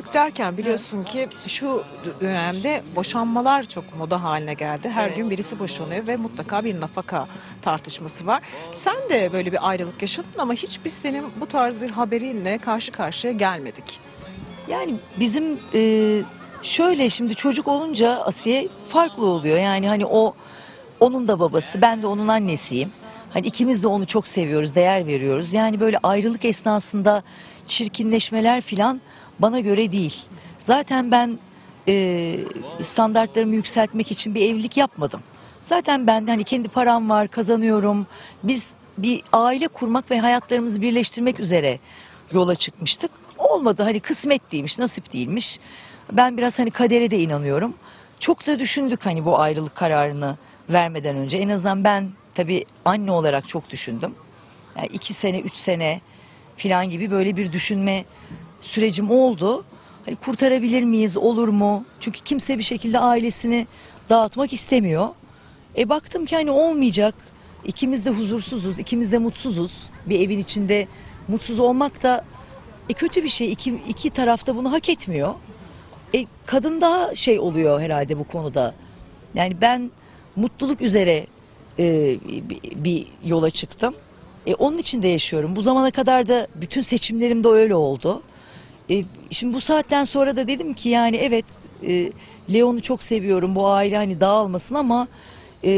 mülk derken biliyorsun ki şu dönemde boşanmalar çok moda haline geldi. Her Evet. gün birisi boşanıyor ve mutlaka bir nafaka tartışması var. Sen de böyle bir ayrılık yaşadın ama hiç biz senin bu tarz bir haberinle karşı karşıya gelmedik. Yani bizim e, şöyle şimdi çocuk olunca Asiye farklı oluyor. Yani hani o onun da babası, ben de onun annesiyim. Hani ikimiz de onu çok seviyoruz, değer veriyoruz. Yani böyle ayrılık esnasında çirkinleşmeler filan bana göre değil. Zaten ben e, standartlarımı yükseltmek için bir evlilik yapmadım. Zaten ben hani kendi param var, kazanıyorum. Biz bir aile kurmak ve hayatlarımızı birleştirmek üzere yola çıkmıştık. Olmadı hani kısmet değilmiş, nasip değilmiş. Ben biraz hani kadere de inanıyorum. Çok da düşündük hani bu ayrılık kararını vermeden önce. En azından ben tabii anne olarak çok düşündüm. Yani iki sene, üç sene filan gibi böyle bir düşünme sürecim oldu. Hani kurtarabilir miyiz, olur mu? Çünkü kimse bir şekilde ailesini dağıtmak istemiyor. E baktım ki hani olmayacak. İkimiz de huzursuzuz, ikimiz de mutsuzuz. Bir evin içinde mutsuz olmak da e, kötü bir şey. İki, iki tarafta bunu hak etmiyor. E, kadın daha şey oluyor herhalde bu konuda. Yani ben mutluluk üzere e, bir, yola çıktım. E, onun için de yaşıyorum. Bu zamana kadar da bütün seçimlerim de öyle oldu. E, şimdi bu saatten sonra da dedim ki yani evet e, Leon'u çok seviyorum. Bu aile hani dağılmasın ama e,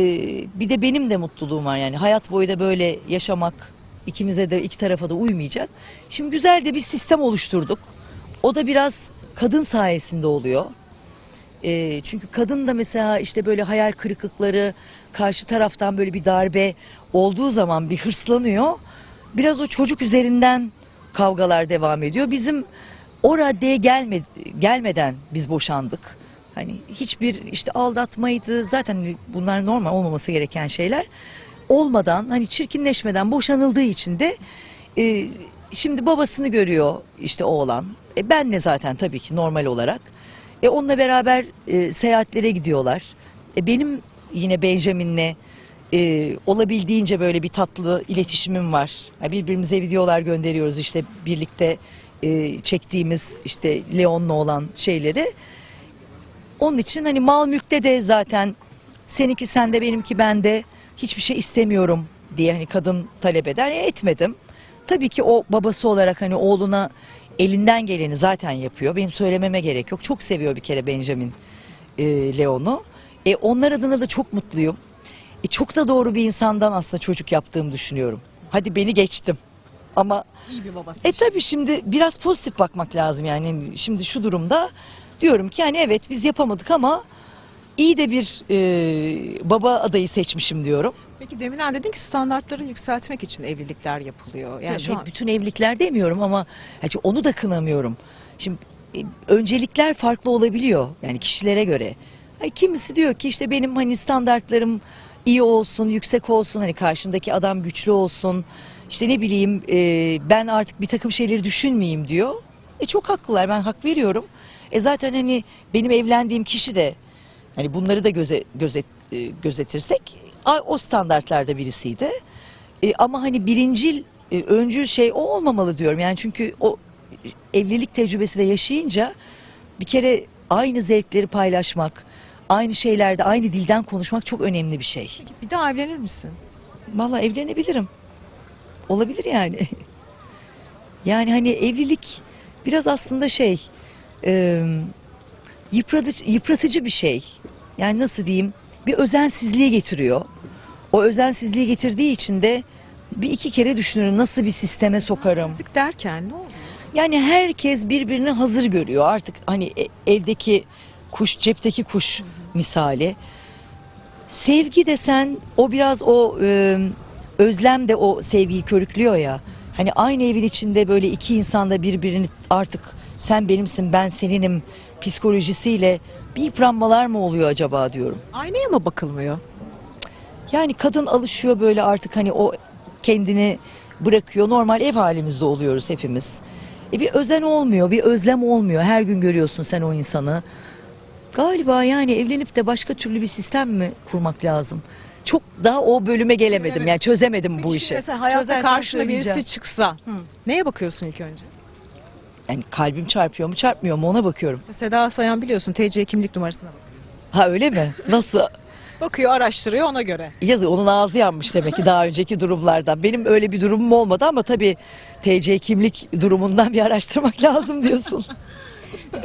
bir de benim de mutluluğum var yani. Hayat boyu da böyle yaşamak ikimize de iki tarafa da uymayacak. Şimdi güzel de bir sistem oluşturduk. O da biraz kadın sayesinde oluyor. E, çünkü kadın da mesela işte böyle hayal kırıklıkları karşı taraftan böyle bir darbe olduğu zaman bir hırslanıyor. Biraz o çocuk üzerinden kavgalar devam ediyor. Bizim o raddeye gelme, gelmeden biz boşandık. Hani hiçbir işte aldatmaydı zaten bunlar normal olmaması gereken şeyler. Olmadan hani çirkinleşmeden boşanıldığı için de e, şimdi babasını görüyor işte oğlan. E, benle zaten tabii ki normal olarak. E, onunla beraber e, seyahatlere gidiyorlar. E, benim yine Benjamin'le e, olabildiğince böyle bir tatlı iletişimim var. Ya birbirimize videolar gönderiyoruz işte birlikte e, çektiğimiz işte Leon'la olan şeyleri. Onun için hani mal mülkte de zaten seninki sende benimki bende hiçbir şey istemiyorum diye hani kadın talep eder. E, etmedim. Tabii ki o babası olarak hani oğluna elinden geleni zaten yapıyor. Benim söylememe gerek yok. Çok seviyor bir kere Benjamin e, Leon'u. E, onlar adına da çok mutluyum. E, çok da doğru bir insandan aslında çocuk yaptığımı düşünüyorum. Hadi beni geçtim. Ama İyi bir babası. e tabii şimdi biraz pozitif bakmak lazım yani. Şimdi şu durumda diyorum ki yani evet biz yapamadık ama iyi de bir e, baba adayı seçmişim diyorum. Peki deminden dedin ki standartları yükseltmek için evlilikler yapılıyor. Yani şu an bütün evlilikler demiyorum ama yani onu da kınamıyorum. Şimdi e, öncelikler farklı olabiliyor yani kişilere göre. Hani kimisi diyor ki işte benim hani standartlarım iyi olsun, yüksek olsun, hani karşımdaki adam güçlü olsun. İşte ne bileyim e, ben artık bir takım şeyleri düşünmeyeyim diyor. E çok haklılar ben hak veriyorum. E zaten hani benim evlendiğim kişi de hani bunları da göze, gözet, e, gözetirsek o standartlarda birisiydi. E, ama hani birincil, e, öncül şey o olmamalı diyorum. Yani çünkü o evlilik tecrübesi de yaşayınca bir kere aynı zevkleri paylaşmak, aynı şeylerde, aynı dilden konuşmak çok önemli bir şey. Bir daha evlenir misin? Vallahi evlenebilirim. Olabilir yani. Yani hani evlilik biraz aslında şey, e, yıpratıcı, yıpratıcı bir şey. Yani nasıl diyeyim, bir özensizliğe getiriyor. O özensizliği getirdiği için de bir iki kere düşünürüm nasıl bir sisteme sokarım. Derken ne oluyor? Yani herkes birbirini hazır görüyor. Artık hani e- evdeki kuş, cepteki kuş misali. Sevgi desen o biraz o e, özlem de o sevgiyi körüklüyor ya. Hani aynı evin içinde böyle iki insan da birbirini artık sen benimsin ben seninim psikolojisiyle bir yıpranmalar mı oluyor acaba diyorum. Aynaya mı bakılmıyor? Yani kadın alışıyor böyle artık hani o kendini bırakıyor. Normal ev halimizde oluyoruz hepimiz. E bir özen olmuyor, bir özlem olmuyor. Her gün görüyorsun sen o insanı. Galiba yani evlenip de başka türlü bir sistem mi kurmak lazım? Çok daha o bölüme gelemedim. Yani çözemedim bu işi. Mesela hayatta karşına söyleyeceğim. birisi çıksa Hı. neye bakıyorsun ilk önce? yani kalbim çarpıyor mu çarpmıyor mu ona bakıyorum. Seda Sayan biliyorsun TC kimlik numarasına bakıyor. Ha öyle mi? Nasıl? Bakıyor araştırıyor ona göre. Yazı onun ağzı yanmış demek ki daha önceki durumlardan. Benim öyle bir durumum olmadı ama tabii TC kimlik durumundan bir araştırmak lazım diyorsun.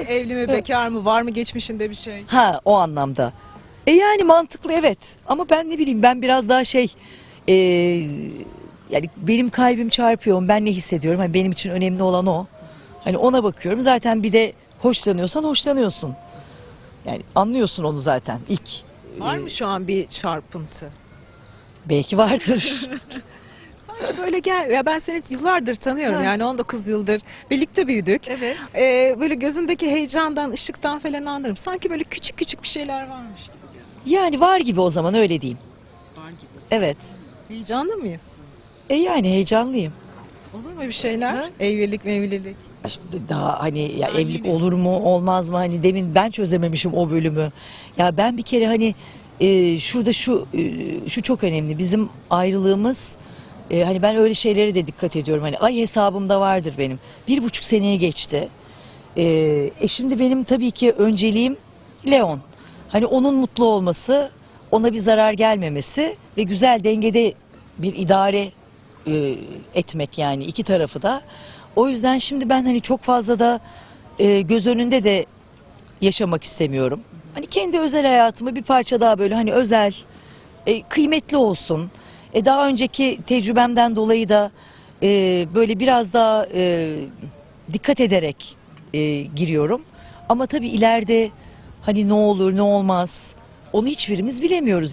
Evli mi bekar mı var mı geçmişinde bir şey? Ha o anlamda. E yani mantıklı evet. Ama ben ne bileyim ben biraz daha şey e, yani benim kalbim çarpıyor. Ben ne hissediyorum? Hani benim için önemli olan o. Hani ona bakıyorum. Zaten bir de hoşlanıyorsan hoşlanıyorsun. Yani anlıyorsun onu zaten ilk. Var e, mı şu an bir çarpıntı? Belki vardır. Sanki böyle gel ya ben seni yıllardır tanıyorum Ha. yani 19 yıldır birlikte büyüdük. evet. Ee, böyle gözündeki heyecandan, ışıktan falan anlarım. Sanki böyle küçük küçük bir şeyler varmış gibi. Yani var gibi o zaman öyle diyeyim. Var gibi. Evet. Heyecanlı mıyım? E yani heyecanlıyım. Olur mu bir şeyler? Ha? Evlilik mevlilik. Daha hani ya Yani evlilik yine. olur mu olmaz mı hani demin ben çözememişim o bölümü. Ya ben bir kere hani e, şurada şu e, şu çok önemli bizim ayrılığımız e, hani ben öyle şeylere de dikkat ediyorum hani ay hesabımda vardır benim. Bir buçuk seneye geçti. E, e şimdi benim tabii ki önceliğim Leon. Hani onun mutlu olması, ona bir zarar gelmemesi ve güzel dengede bir idare e, etmek yani iki tarafı da. O yüzden şimdi ben hani çok fazla da e, göz önünde de yaşamak istemiyorum. Hani kendi özel hayatımı bir parça daha böyle hani özel, e, kıymetli olsun. E, daha önceki tecrübemden dolayı da e, böyle biraz daha e, dikkat ederek e, giriyorum. Ama tabii ileride hani ne olur ne olmaz onu hiçbirimiz bilemiyoruz.